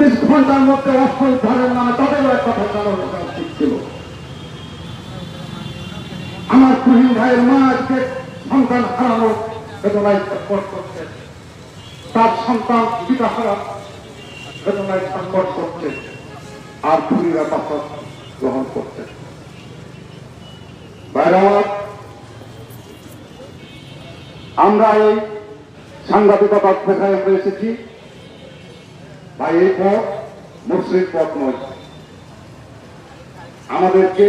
চব্বিশ ঘণ্টার মধ্যে অস্ত্র উদ্ধারের নামে তাদেরও এক কথা চালানো উচিত ছিল। আমার তুহিন ভাইয়ের মা আজকে সন্তান হারানো বেদনায় ছটফট করছে। তার সন্তান পিতা হারা বেদনায় ছটফট করছে। আর খুনিরা পাথর গ্রহণ করছে। আমরা এই সাংবাদিকতা পেশায় আমরা এসেছি। ভাই, এই পথ মুসলিম পথ নয়। আমাদেরকে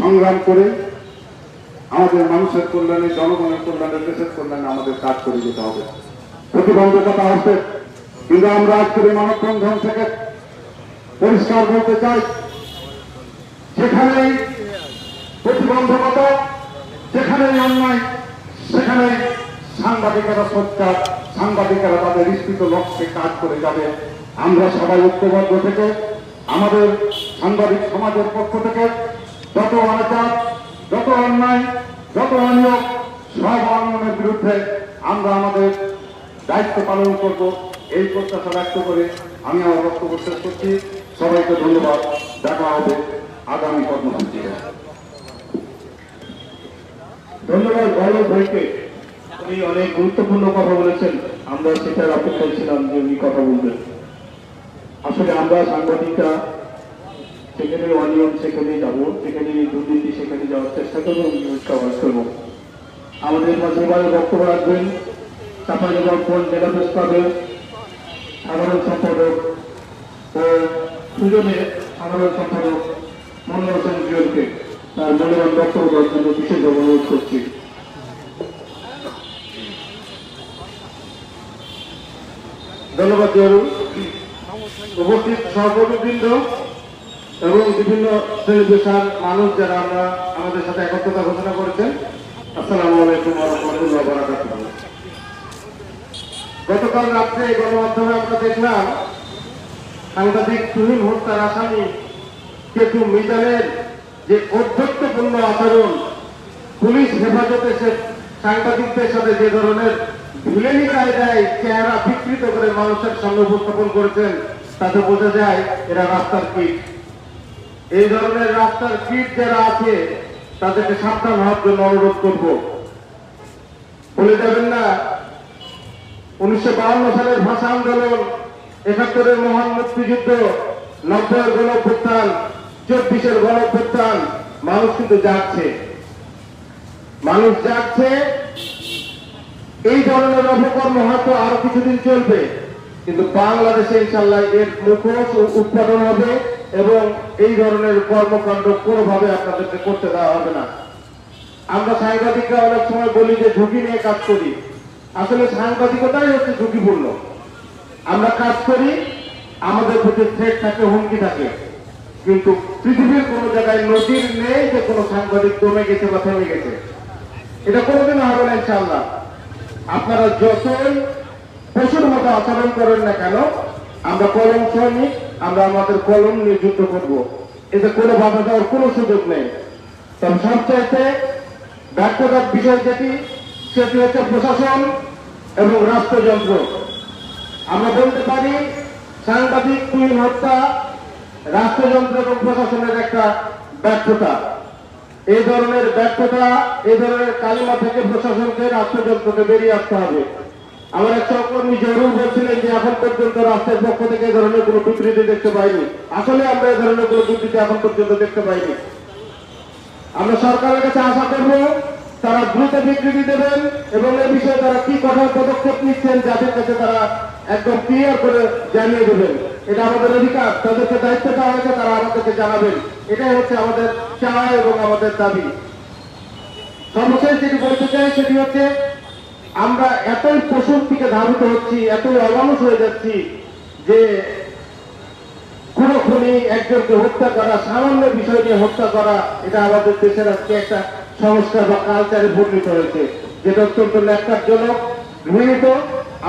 সংগ্রাম করে আমাদের মানুষের কল্যাণে, জনগণের কল্যাণে, দেশের কল্যাণে আমাদের কাজ করে যেতে হবে। প্রতিবন্ধকতা আসবে কিন্তু আমরা আজকের এই মানববন্ধন থেকে পরিষ্কার বলতে চাই, যেখানেই প্রতিবন্ধকতা, যেখানেই অন্যায়, সেখানেই সাংবাদিকেরা সোচ্চার, সাংবাদিকেরা তাদের বিস্তৃত লক্ষ্যে কাজ করে যাবে। আমরা সবাই ঐক্যবদ্ধ থেকে, আমাদের সাংবাদিক সমাজের পক্ষ থেকে যত অনাচার, যত অন্যায়, যত অনিয়োগ সব অনিয়মের বিরুদ্ধে আমরা আমাদের দায়িত্ব পালন করব। এই প্রত্যাশা ব্যক্ত করে আমি আমার বক্তব্য শেষ করছি। সবাইকে ধন্যবাদ। দেখা হবে আগামী কর্মসূচিতে। ধন্যবাদ ভাইকে উনি অনেক গুরুত্বপূর্ণ কথা বলেছেন। আমরা সেটার অপেক্ষায় ছিলাম যে উনি কথা বলবেন। আসলে আমরা সাংবাদিকরা সেখানে অনিয়ম সেখানে যাব। সেখানে দুর্নীতি, সেখানে যাওয়ার চেষ্টা করব কভার করব আমাদের মাঝে এবারে বক্তব্য রাখবেন। চাপাইনগর জেলা প্রেস ক্লাবের সাধারণ সম্পাদক ও সুজনের সাধারণ সম্পাদক মনোহর হোসেন জুয়েলকে তার মূল্যবান বক্তব্য বিশেষভাবে অনুরোধ করছি। ধন্যবাদ উপস্থিত সহকর্মীবৃন্দ এবং বিভিন্ন শ্রেণি পেশার মানুষ যারা আমরা আমাদের সাথে একত্রতা ঘোষণা করেছেন, আসসালামু আলাইকুম রহমতুল্লাহ বারাকাতুহ। গতকাল রাত্রে গণমাধ্যমে আমরা দেখলাম, সাংবাদিক তুহিন হত্যার আসামি কেতু মিজানের যে অধ্যক্ষপূর্ণ আচরণ, পুলিশ হেফাজতে সে সাংবাদিকদের সাথে যে ধরনের ভিলেনি কায়দায় চেহারা বিকৃত করে মানুষের সামনে উপস্থাপন করেছেন, তাতে বোঝা যায় এরা রাস্তার কীট। এই ধরনের রাস্তার কীট যারা আছে, তাদেরকে সাবধান হওয়ার জন্য অনুরোধ করব। বলে যাবেন না, উনিশশো সালের ভাষা আন্দোলন, একাত্তরের মহান মুক্তিযুদ্ধ, নব্বইয়ের গণ অভ্যুত্থান চব্বিশের গণ অভ্যুত্থান মানুষ কিন্তু যাচ্ছে মানুষ যাচ্ছে এই ধরনের অপকর্ম হয়তো আরও কিছুদিন চলবে। কিন্তু বাংলাদেশে ইনশাল্লাহ এর মুখোশ উৎপাদন হবে এবং এই ধরনের কর্মকাণ্ড কোনোভাবে আপনাদেরকে করতে দেওয়া হবে না। আমরা সাংবাদিকরা অনেক সময় বলি যে ঝুঁকি নিয়ে কাজ করি। আসলে সাংবাদিকতাই হচ্ছে ঝুঁকিপূর্ণ। আমরা কাজ করি, আমাদের প্রতি থ্রেট থাকে, হুমকি থাকে। কিন্তু পৃথিবীর কোনো জায়গায় নদীর নেই যে কোনো সাংবাদিক দমে গেছে বা থেমে গেছে। এটা কোনোদিনও হবে না ইনশাল্লাহ আপনারা যতই পশুর মতো আচরণ করেন না কেন, আমরা কলম সৈনিক, আমরা আমাদের কলম নিয়ে যুদ্ধ করব। এতে কোনো বাধা দেওয়ার কোনো সুযোগ নেই। তবে সবচাইতে ব্যর্থতার বিষয় যেটি, সেটি হচ্ছে প্রশাসন এবং রাষ্ট্রযন্ত্র। আমরা বলতে পারি, সাংবাদিক, তুহিন হত্যা রাষ্ট্রযন্ত্র এবং প্রশাসনের একটা ব্যর্থতা। এই ধরনের ব্যর্থতা, এই ধরনের কালিমা থেকে প্রশাসনকে রাষ্ট্রযন্ত্রকে বেরিয়ে আসতে হবে। আমার এক সহকর্মী জরুর বলছিলেন যে, এখন পর্যন্ত রাষ্ট্রের পক্ষ থেকে এই ধরনের কোনো বিবৃতি দেখতে পাইনি। আসলে আমরা এই ধরনের কোনো বিবৃতি এখন পর্যন্ত দেখতে পাইনি। আমরা সরকারের কাছে আশা করব, তারা দ্রুত বিবৃতি দেবেন এবং এ বিষয়ে তারা কি কঠোর পদক্ষেপ নিচ্ছেন, যাদের কাছে তারা একদম ক্লিয়ার করে জানিয়ে দেবেন। এটা আমাদের অধিকার, তাদেরকে দায়িত্ব দেওয়া হয়েছে, তারা আমাদেরকে জানাবেন। এটাই হচ্ছে আমাদের চাওয়া এবং আমাদের দাবি। সর্বশেষ যেটি বলতে চাই, সেটি হচ্ছে আমরা এতই পশুর দিকে ধাবিত হচ্ছি, এতই অমানুষ হয়ে যাচ্ছি যে কোনো খুনি একজনকে হত্যা করা, সামান্য বিষয় নিয়ে হত্যা করা, এটা আমাদের দেশের আজকে একটা সংস্কার বা কালচারে পরিণত হয়েছে। যেটা অত্যন্ত ন্যাক্কারজনক, ঘৃণিত।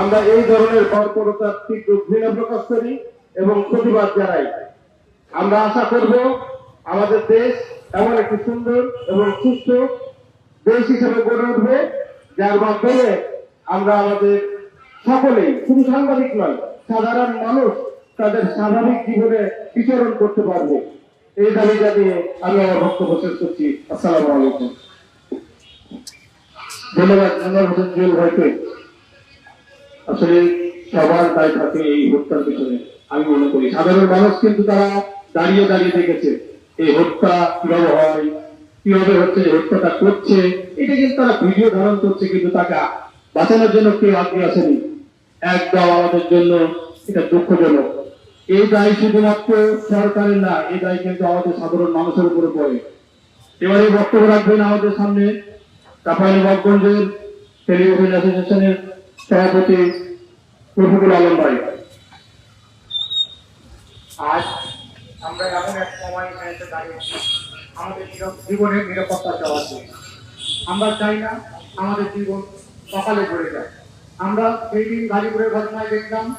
আমরা এই ধরনের বর্বরতার তীব্র ঘৃণা প্রকাশ করি। এবং প্রতিবাদ জানাই। আমরা আশা করব আমাদের দেশ এমন একটি সুন্দর এবং সুস্থ দেশ হিসেবে গড়ে উঠবে, যার মাধ্যমে আমরা আমাদের সকলেই, শুধু সাংবাদিক নয়, সাধারণ মানুষ তাদের স্বাভাবিক জীবনে বিচরণ করতে পারবে। এই দাবি জানিয়ে আমি আমার বক্তব্য শেষ করছি। আসসালামু আলাইকুম। ধন্যবাদ মনোয়ার হোসেন জুয়েল ভাইকে। আসলে সবার দায় থাকে এই হত্যার পিছনে। আমি মনে করি। সাধারণ মানুষ কিন্তু তারা দাঁড়িয়ে দাঁড়িয়ে দেখেছে, এই হত্যা কীভাবে হয়, কীভাবে হচ্ছে হত্যাটা করছে, এটা কিন্তু তারা ভিডিও ধারণ করছে, কিন্তু তাকে বাঁচানোর জন্য কেউ আগে আসেনি। একদম আমাদের জন্য, এটা দুঃখজনক। এই দায় শুধুমাত্র সরকারের না, এই দায় কিন্তু আমাদের সাধারণ মানুষের উপরে পড়ে। এবারে বক্তব্য রাখবেন আমাদের সামনে চাপাইনবাবগঞ্জের টেলিভিশন অ্যাসোসিয়েশনের সভাপতি রফিকুল আলম ভাই। আজ আমরা এমন এক সময় এখানে দাঁড়িয়েছি আমাদের নির- জীবনের নিরাপত্তা চাওয়ার জন্য। আমরা চাই না আমাদের জীবন সকালে পড়ে যায়। আমরা সেই দিন গাজীপুরের ঘটনায় দেখলাম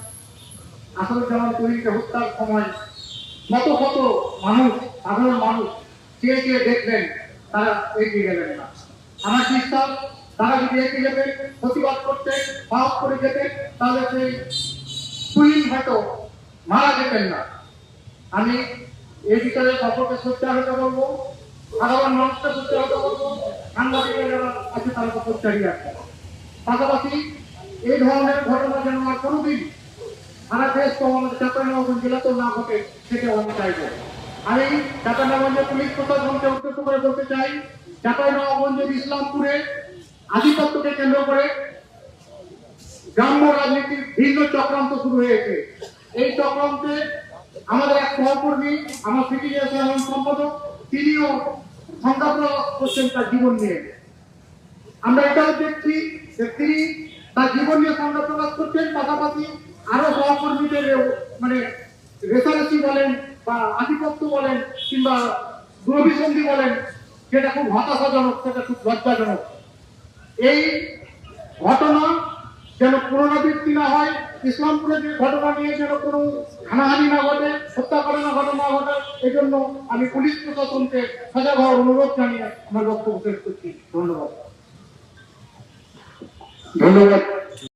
আসল যেমন তৈরিকে হত্যার সময় শত শত মানুষ, সাধারণ মানুষ চেয়ে চেয়ে দেখলেন তারা এগিয়ে গেলেন না। আমার বিশ্বাস তারা যদি এগিয়ে যেতেন প্রতিবাদ করতে সাহস করে যেতেন তাহলে সেই তুহিন হয়তো মারা যেতেন না। আমি এই বিষয়ে সকলকে সোচ্চারিত করব সাধারণ মানুষকে সোচ্চারিত করব সাংবাদিকের যারা আছে তারা সোচ্চারি আছে পাশাপাশি এই ধরনের ঘটনা যেন আর কোনোদিন সারা দেশ তো আমাদের চাঁপাইনবাবগঞ্জ জেলাতেও না ঘটে সেটা আমি চাইব। আমি চাঁপাইনবাবগঞ্জের পুলিশ প্রশাসনকে উদ্দেশ্য করে বলতে চাই চাঁপাইনবাবগঞ্জের ইসলামপুরে আধিপত্যকে কেন্দ্র করে গ্রাম্য রাজনীতির ভিন্ন চক্রান্ত শুরু হয়েছে। এই চক্রান্তে আমাদের এক সহকর্মী, আমার সিটি সাধারণ সম্পাদক, তিনিও সংঘাত করছেন তার জীবন নিয়ে। আমরা এটাও দেখছি যে তিনি তার জীবন নিয়ে সংঘাত প্রকাশ করছেন, পাশাপাশি আরও সহকর্মীদের মানে রেসারেসি বলেন বা আধিপত্য বলেন কিংবা দুরভিসন্ধি বলেন, সেটা খুব হতাশাজনক, সেটা খুব লজ্জাজনক। এই ঘটনা যেন পুনরাবৃত্তি না হয়, ইসলামপুরে যে ঘটনা নিয়ে যেন কোনো হানাহানি না ঘটে হত্যা করে না ঘটনা ঘটে এই জন্য আমি পুলিশ প্রশাসনকে সজাগ হওয়ার অনুরোধ জানিয়ে আমার বক্তব্য শেষ করছি। ধন্যবাদ। ধন্যবাদ।